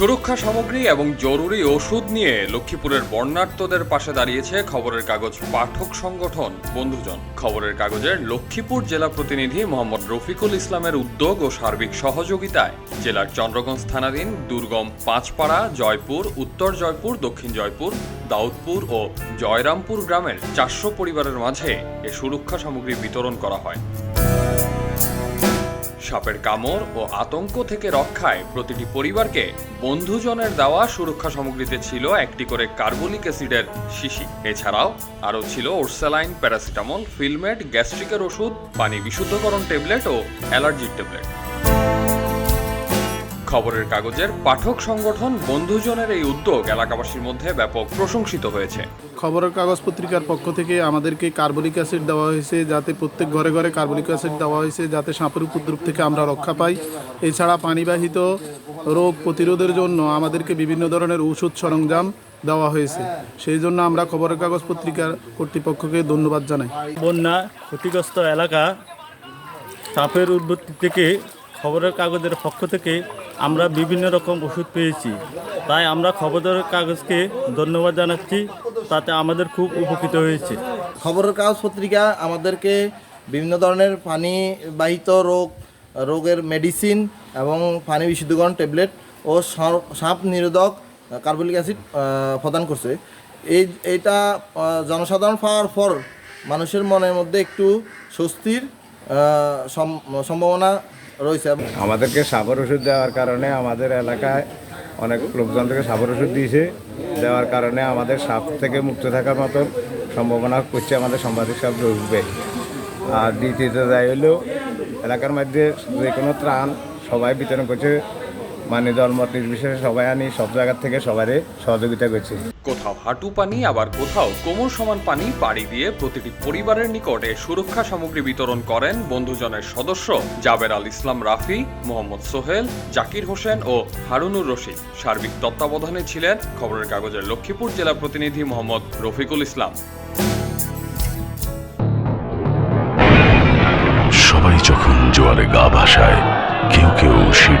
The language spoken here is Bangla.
সুরক্ষা সামগ্রী এবং জরুরি ওষুধ নিয়ে লক্ষ্মীপুরের বর্ণাঢ্যদের পাশে দাঁড়িয়েছে খবরের কাগজ পাঠক সংগঠন। বন্ধুজন, খবরের কাগজের লক্ষ্মীপুর জেলা প্রতিনিধি মোহাম্মদ রফিকুল ইসলামের উদ্যোগ ও সার্বিক সহযোগিতায়। জেলার চন্দ্রগঞ্জ থানাধীন দুর্গম পাঁচপাড়া, জয়পুর, উত্তর জয়পুর, দক্ষিণ জয়পুর, দাউদপুর ও জয়রামপুর গ্রামের চারশো পরিবারের মাঝে এ সুরক্ষা সামগ্রী বিতরণ করা হয়। সাপের কামড় ও আতঙ্ক থেকে রক্ষায় প্রতিটি পরিবারকে বন্ধুজনের দেওয়া সুরক্ষা সামগ্রীতে ছিল একটি করে কার্বনিক অ্যাসিডের শিশি। এছাড়াও আরও ছিল ওরসালাইন, প্যারাসিটামল, ফিলমেট, গ্যাস্ট্রিকের ওষুধ, পানি বিশুদ্ধকরণ ট্যাবলেট ও অ্যালার্জির ট্যাবলেট। খবরের কাগজের পাঠক সংগঠন বন্ধুজনের এই উদ্যোগ এলাকাবাসীর মধ্যে ব্যাপক প্রশংসিত হয়েছে। খবরের কাগজ পত্রিকার পক্ষ থেকে আমাদেরকে কার্বলিক অ্যাসিড দেওয়া হয়েছে যাতে প্রত্যেক ঘরে ঘরে কার্বলিক অ্যাসিড দেওয়া হয়েছে যাতে সাপের উপদ্রব থেকে আমরা রক্ষা পাই। এছাড়া পানিবাহিত রোগ প্রতিরোধের জন্য আমাদেরকে বিভিন্ন ধরনের ওষুধ সরঞ্জাম দেওয়া হয়েছে। সেই জন্য আমরা খবরের কাগজ পত্রিকার কর্তৃপক্ষকে ধন্যবাদ জানাই। বন্যা ক্ষতিগ্রস্ত এলাকা সাপের উৎপত্তি থেকে খবরের কাগজের পক্ষ থেকে আমরা বিভিন্ন রকম ওষুধ পেয়েছি। তাই আমরা খবরের কাগজকে ধন্যবাদ জানাচ্ছি। তাতে আমাদের খুব উপকৃত হয়েছে। খবরের কাগজ পত্রিকা আমাদেরকে বিভিন্ন ধরনের পানিবাহিত রোগ রোগের মেডিসিন এবং পানি বিশুদ্ধকরণ ট্যাবলেট ও সাপ নিরোধক কার্বলিক অ্যাসিড প্রদান করছে। এই আহ, জনসাধারণ পাওয়ার পর মানুষের মনের মধ্যে একটু স্বস্তির সম্ভাবনা আমাদেরকে সাবর ওষুধ দেওয়ার কারণে আমাদের এলাকায় অনেক লোকজন থেকে সাবর ওষুধ দিয়েছে। দেওয়ার কারণে আমাদের সাপ থেকে মুক্ত থাকার মতন সম্ভাবনা করছে আমাদের সাংবাদিক সাপ ঢুকবে আর দ্বিতীয়ত যাই হলেও এলাকার মধ্যে যে কোনো ত্রাণ সবাই বিতরণ করছে। মানে দলমত নির্বিশেষে সবাই আনি সব জায়গার থেকে সবারই সহযোগিতা করছে। কোথাও হাঁটু পানি আবার কোথাও কোমর সমান পানি পাড়ি দিয়ে প্রতিটি পরিবারের নিকটে সুরক্ষা সামগ্রী বিতরণ করেন বন্ধুজনের সদস্য জাবের আল ইসলাম রাফি মোহাম্মদ সোহেল জাকির হোসেন ও হারুনুর রশিদ। সার্বিক তত্ত্বাবধানে ছিলেন খবরের কাগজের লক্ষ্মীপুর জেলা প্রতিনিধি মোহাম্মদ রফিকুল ইসলাম। সবাই যখন জোয়ারে গা ভাসায় কেউ কেউ শির